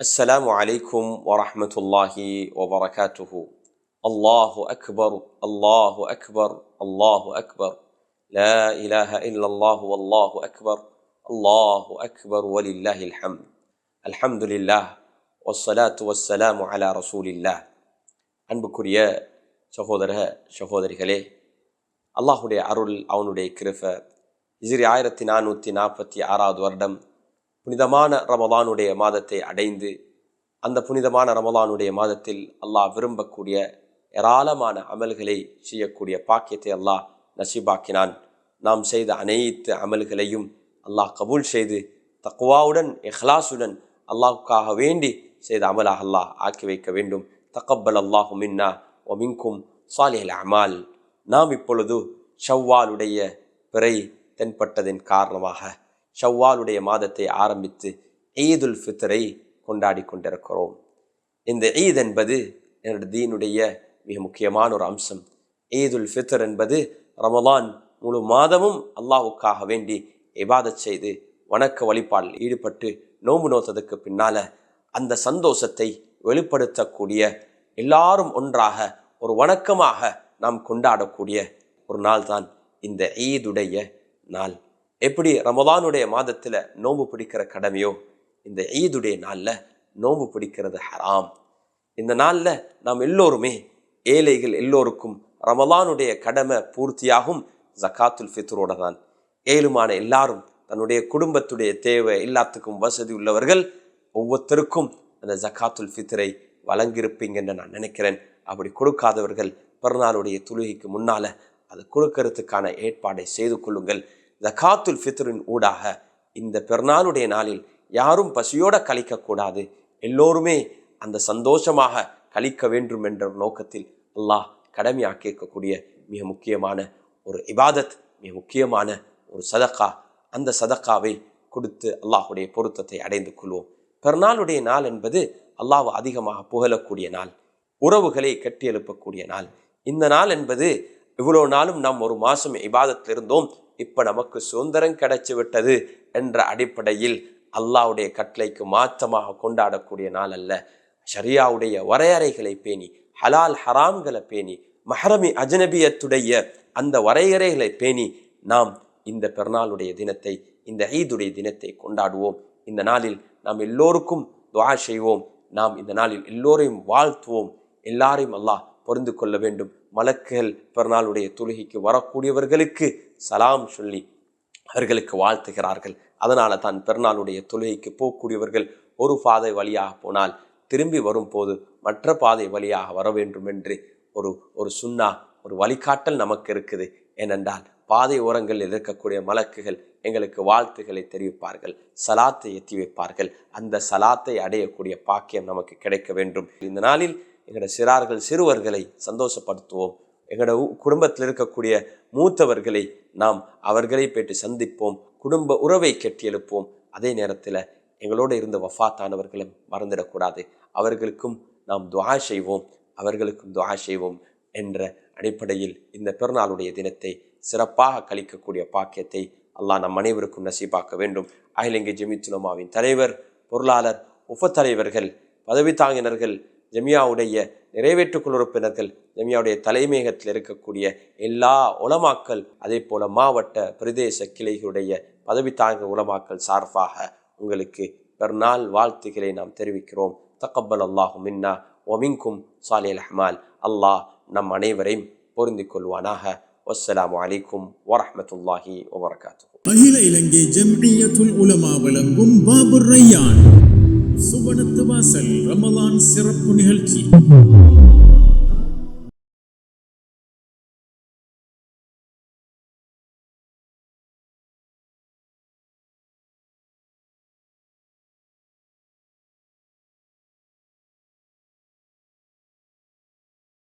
السلام عليكم ورحمة الله وبركاته الله أكبر الله أكبر الله أكبر لا إله إلا الله والله أكبر الله أكبر ولله الحمد الحمد لله والصلاة والسلام على رسول الله அன்புக்குரிய சகோதர சகோதரிகளே அல்லாஹுடைய அருள் அவனுடைய கிருப இசிறி ஆயிரத்தி நானூற்றி நாற்பத்தி ஆறாவது வருடம் புனிதமான ரமலானுடைய மாதத்தை அடைந்து அந்த புனிதமான ரமலானுடைய மாதத்தில் அல்லாஹ் விரும்பக்கூடிய ஏராளமான அமல்களை செய்யக்கூடிய பாக்கியத்தை அல்லாஹ் நசீபாக்கினான். நாம் செய்த அனைத்து அமல்களையும் அல்லாஹ் கபூல் செய்து தக்குவாவுடன் இஹ்லாசுடன் அல்லாஹுக்காக வேண்டி செய்த அமலாக அல்லாஹ் ஆக்கி வைக்க வேண்டும். தக்கப்பல் அல்லாஹு மின்னா ஒமிங்கும் மின்கும் சாலிஹல் அமால். நாம் இப்பொழுது ஷவ்வாலுடைய பிறை தென்பட்டதின் காரணமாக ஷவ்வாலுடைய மாதத்தை ஆரம்பித்து ஈதுல் ஃபித்ரை கொண்டாடி கொண்டிருக்கிறோம். இந்த ஈத் என்பது என்னுடைய தீனுடைய மிக முக்கியமான ஒரு அம்சம். ஈதுல் ஃபித்ர் என்பது ரமலான் முழு மாதமும் அல்லாஹுக்காக வேண்டி இபாதத் செய்து வணக்க வழிபாடில் ஈடுபட்டு நோம்பு நோத்ததுக்கு பின்னால அந்த சந்தோஷத்தை வெளிப்படுத்தக்கூடிய எல்லாரும் ஒன்றாக ஒரு வணக்கமாக நாம் கொண்டாடக்கூடிய ஒரு நாள் தான் இந்த ஈதுடைய நாள். எப்படி ரமதானுடைய மாதத்தில் நோன்பு பிடிக்கிற கடமையோ இந்த ஈதுடைய நாளில் நோன்பு பிடிக்கிறது ஹராம். இந்த நாளில் நாம் எல்லோருமே ஏழைகள் எல்லோருக்கும் ரமலானுடைய கடமை பூர்த்தியாகும் ஜக்காத்துல் ஃபித்ரோட தான். ஏழுமான எல்லாரும் தன்னுடைய குடும்பத்துடைய தேவை எல்லாத்துக்கும் வசதி உள்ளவர்கள் ஒவ்வொருத்தருக்கும் அந்த ஜக்காத்துல் ஃபித்ரை வழங்கியிருப்பீங்கன்னு நான் நினைக்கிறேன். அப்படி கொடுக்காதவர்கள் பிறநாளுடைய தொழுகைக்கு முன்னால் அது கொடுக்கறதுக்கான ஏற்பாடை செய்து கொள்ளுங்கள். ஜக்காத்துல் ஃபித்ரின் ஊடாக இந்த பெருநாளுடைய நாளில் யாரும் பசியோட கழிக்கக்கூடாது. எல்லோருமே அந்த சந்தோஷமாக கழிக்க வேண்டும் என்ற நோக்கத்தில் அல்லாஹ் கடமையாக்கி இருக்கக்கூடிய மிக முக்கியமான ஒரு இபாதத் மிக முக்கியமான ஒரு சதக்கா. அந்த சதக்காவை கொடுத்து அல்லாஹுடைய பொருத்தத்தை அடைந்து கொள்வோம். பெருநாளுடைய நாள் என்பது அல்லாஹ் அதிகமாக புகழக்கூடிய நாள் உறவுகளை கட்டி எழுப்பக்கூடிய நாள். இந்த நாள் என்பது இவ்வளோ நாளும் நாம் ஒரு மாதம் இபாதத்தில் இருந்தோம் இப்போ நமக்கு சுதந்திரம் கிடைச்சி விட்டது என்ற அடிப்படையில் அல்லாவுடைய கட்டளைக்கு மாற்றமாக கொண்டாடக்கூடிய நாள் அல்ல ஷரியாவுடைய வரையறைகளை பேணி ஹலால் ஹராம்களை பேணி மஹரமி அஜனபியத்துடைய அந்த வரையறைகளை பேணி நாம் இந்த பெருநாளுடைய தினத்தை இந்த ஈதுடைய தினத்தை கொண்டாடுவோம். இந்த நாளில் நாம் எல்லோருக்கும் துவா செய்வோம். நாம் இந்த நாளில் எல்லோரையும் வாழ்த்துவோம். எல்லாரையும் அல்லாஹ் பொருந்து கொள்ள வேண்டும். மலக்குகள் பிறநாளுடைய தொழுகைக்கு வரக்கூடியவர்களுக்கு சலாம் சொல்லி அவர்களுக்கு வாழ்த்துகிறார்கள். அதனால தான் பிறநாளுடைய தொழுகைக்கு போகக்கூடியவர்கள் ஒரு பாதை வழியாக போனால் திரும்பி வரும்போது மற்ற பாதை வழியாக வர வேண்டும் என்று ஒரு ஒரு சுண்ணா ஒரு வழிகாட்டல் நமக்கு இருக்குது. ஏனென்றால் பாதை ஓரங்களில் இருக்கக்கூடிய மலக்குகள் எங்களுக்கு வாழ்த்துக்களை தெரிவிப்பார்கள் சலாத்தை எத்தி வைப்பார்கள். அந்த சலாத்தை அடையக்கூடிய பாக்கியம் நமக்கு கிடைக்க வேண்டும். இந்த நாளில் எங்களோட சிறார்கள் சிறுவர்களை சந்தோஷப்படுத்துவோம். எங்களோட குடும்பத்தில் இருக்கக்கூடிய மூத்தவர்களை நாம் அவர்களை போயிட்டு சந்திப்போம். குடும்ப உறவை கட்டி எழுப்போம் அதே நேரத்தில் எங்களோடு இருந்த வஃபாத்தானவர்களை மறந்துடக்கூடாது. அவர்களுக்கும் நாம் துவா செய்வோம். அவர்களுக்கும் துவா செய்வோம் என்ற அடிப்படையில் இந்த பிறநாளுடைய தினத்தை சிறப்பாக கழிக்கக்கூடிய பாக்கியத்தை அல்லாஹ் நம் அனைவருக்கும் நசீபாக்க வேண்டும். அகிலங்கை ஜெமித்துலமாவின் தலைவர் பொருளாளர் உபத்தலைவர்கள் பதவி தாங்கினர்கள் ஜமியாவுடைய நிறைவேற்றுக்குழு உறுப்பினர்கள் ஜமியாவுடைய தலைமையகத்தில் இருக்கக்கூடிய எல்லா உலமாக்கள் அதே போல மாவட்ட பிரதேச கிளைகளுடைய பதவி தாங்க உலமாக்கள் சார்பாக உங்களுக்கு பெருநாள் வாழ்த்துக்களை நாம் தெரிவிக்கிறோம். தக்கபல் அல்லாஹு மின்னா ஒமிங்கும் சாலியல் அஹ்மால். அல்லாஹ் நம் அனைவரையும் பொருந்திக் கொள்வானாக. வஸ்ஸலாமு அலைக்கும் வரஹமத்துல்லாஹி வபரகாத்து அகில இலங்கை ஜம்இய்யத்துல் உலமா வழங்கும் பாபுர் ரையான் சுபனத்து வாசல் ரமலான் சிறப்பு நிகழ்ச்சி.